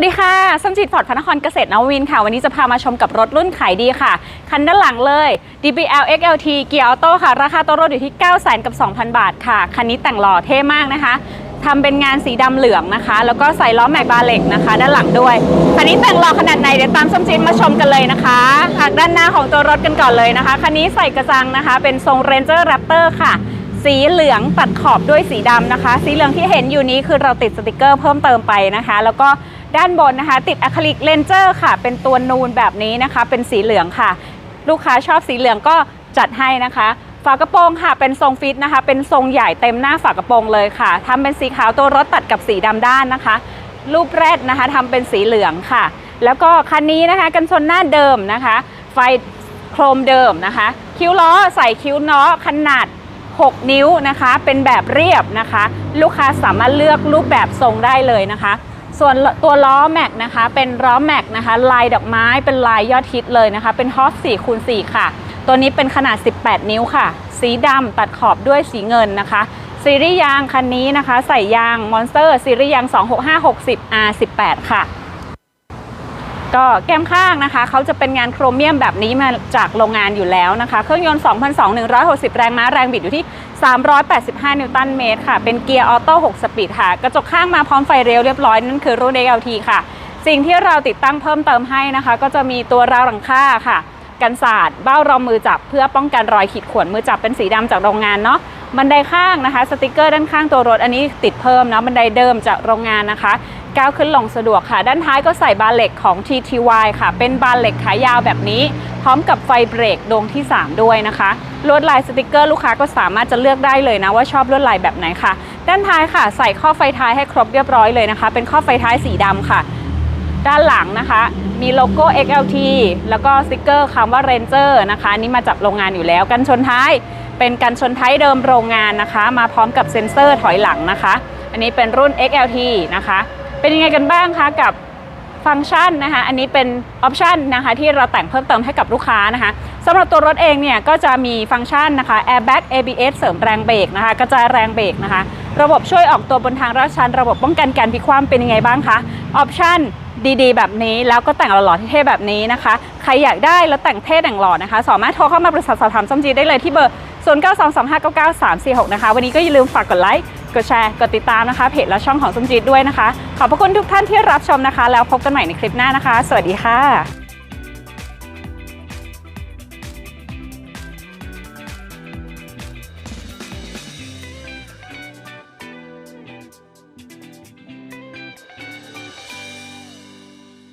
วัสดีค่ะส้มจิตฟอร์ดพระนครเกษตรนวินค่ะ วันนี้จะพามาชมกับรถรุ่นขายดีค่ะ คันด้านหลังเลย DBL XLT เกียร์ออโต้ค่ะ ราคาตัวรถอยู่ที่ 9 0 0 0 0กับ 2,000 บาทค่ะ คันนี้แต่งหล่อเท่มากนะคะทำเป็นงานสีดำเหลืองนะคะ แล้วก็ใส่ล้อแม็กบาเล็กนะคะ ด้านหลังด้วย คันนี้แต่งหล่อขนาดไหนเดี๋ยวตามส้มจิตมาชมกันเลยนะคะหากด้านหน้าของตัวรถกันก่อนเลยนะคะ คันนี้ใส่กระจังนะคะ เป็นทรง Ranger Raptor ค่ะสีเหลืองตัดขอบด้วยสีดำนะคะ สีเหลืองที่เห็นอยู่นี้คือเราติดสติกเกอร์เพิ่มเติมไปนะคะ แล้วก็ ด้านบนนะคะ ติดอะคริลิกเลนเจอร์ค่ะ เป็นตัวนูนแบบนี้นะคะ เป็นสีเหลืองค่ะ ลูกค้าชอบสีเหลืองก็จัดให้นะคะ ฝากระโปรงค่ะ เป็นทรงฟิตนะคะ เป็นทรงใหญ่เต็มหน้าฝากระโปรงเลยค่ะทำเป็นสีขาวตัวรถตัดกับสีดำด้านนะคะ รูปแรดนะคะทำเป็นสีเหลืองค่ะ แล้วก็คันนี้นะคะกันชนหน้าเดิมนะคะ ไฟโครมเดิมนะคะ คิ้วล้อใส่คิ้วล้อขนาด 6 นิ้วนะคะ เป็นแบบเรียบนะคะ ลูกค้าสามารถเลือกรูปแบบทรงได้เลยนะคะ ส่วนตัวล้อแม็กนะคะเป็นล้อแม็กนะคะลายดอกไม้เป็นลายยอดฮิตเลยนะคะ เป็นฮอฟ4คูณ4ค่ะ ตัวนี้เป็นขนาด 18 นิ้วค่ะ สีดำตัดขอบด้วยสีเงินนะคะ ซีรีส์ยางคันนี้นะคะ ใส่ยางมอนสเตอร์ซีรีส์ยาง 26560 R18 ค่ะ ก็แก้มข้างนะคะ เขาจะเป็นงานโครเมียมแบบนี้มาจากโรงงานอยู่แล้วนะคะ เครื่องยนต์ 2002 160 แรงม้าแรงบิดอยู่ที่ 385 นิวตันเมตรค่ะ เป็นเกียร์ออโต้ 6 สปีดค่ะ กระจกข้างมาพร้อมไฟเร็วเรียบร้อย นั่นคือรุ่น XLT ค่ะ สิ่งที่เราติดตั้งเพิ่มเติมให้นะคะ ก็จะมีตัวราวหลังคาค่ะ กันศาสตร์เบ้ารองมือจับ เพื่อป้องกันรอยขีดข่วนมือจับเป็นสีดำจากโรงงานเนาะ บันไดข้างนะคะ สติกเกอร์ด้านข้างตัวรถอันนี้ติดเพิ่มเนาะบันไดเดิมจากโรงงานนะคะ ก้าวขึ้นลงสะดวกค่ะ ด้านท้ายก็ใส่บานเหล็กของ TTY ค่ะ เป็นบานเหล็กขายาวแบบนี้ ร้อมกับไฟเบรกดวงที่ 3 ด้วยนะคะลวดลายสติกเกอร์ลูกค้าก็สามารถจะเลือกได้เลยนะว่าชอบลวดลายแบบไหนค่ะ ด้านท้ายค่ะ ใส่ข้อไฟท้ายให้ครบเรียบร้อยเลยนะคะ เป็นข้อไฟท้ายสีดำค่ะ ด้านหลังนะคะ มีโลโก้ XLT แล้วก็สติกเกอร์คำว่า Ranger นะคะนนี้มาจากโรงงานอยู่แล้วกันชนท้าย เป็นกันชนท้ายเดิมโรงงานนะคะ มาพร้อมกับเซ็นเซอร์ถอยหลังนะคะ อันนี้เป็นรุ่น XLT นะคะ เป็นยังไงกันบ้างคะกับ ฟังก์ชันนะคะอันนี้เป็นออปชันนะคะที่เราแต่งเพิ่มเติมให้กับลูกค้านะคะสำหรับตัวรถเองเนี่ยก็จะมีฟังก์ชันนะคะ Airbag ABS เสริมแรงเบรกนะคะกระจายแรงเบรกนะคะระบบช่วยออกตัวบนทางลาดชัน ระบบป้องกันการพลิกคว่ำเป็นยังไงบ้างคะออปชันดีๆ แบบนี้แล้วก็แต่งหล่อๆเท่ๆแบบนี้นะคะ ใครอยากได้แล้วแต่งเท่แต่งหล่อนะคะ สามารถโทรเข้ามาปรึกษาสอบถามส้มจีได้เลยที่เบอร์ 0922599346 นะคะ วันนี้ก็อย่าลืมฝากกดไลค์ กดแชร์กดติดตามนะคะเพจและช่องของส้มจีดด้วยนะคะ ขอบพระคุณทุกท่านที่รับชมนะคะ แล้วพบกันใหม่ในคลิปหน้านะคะ สวัสดีค่ะ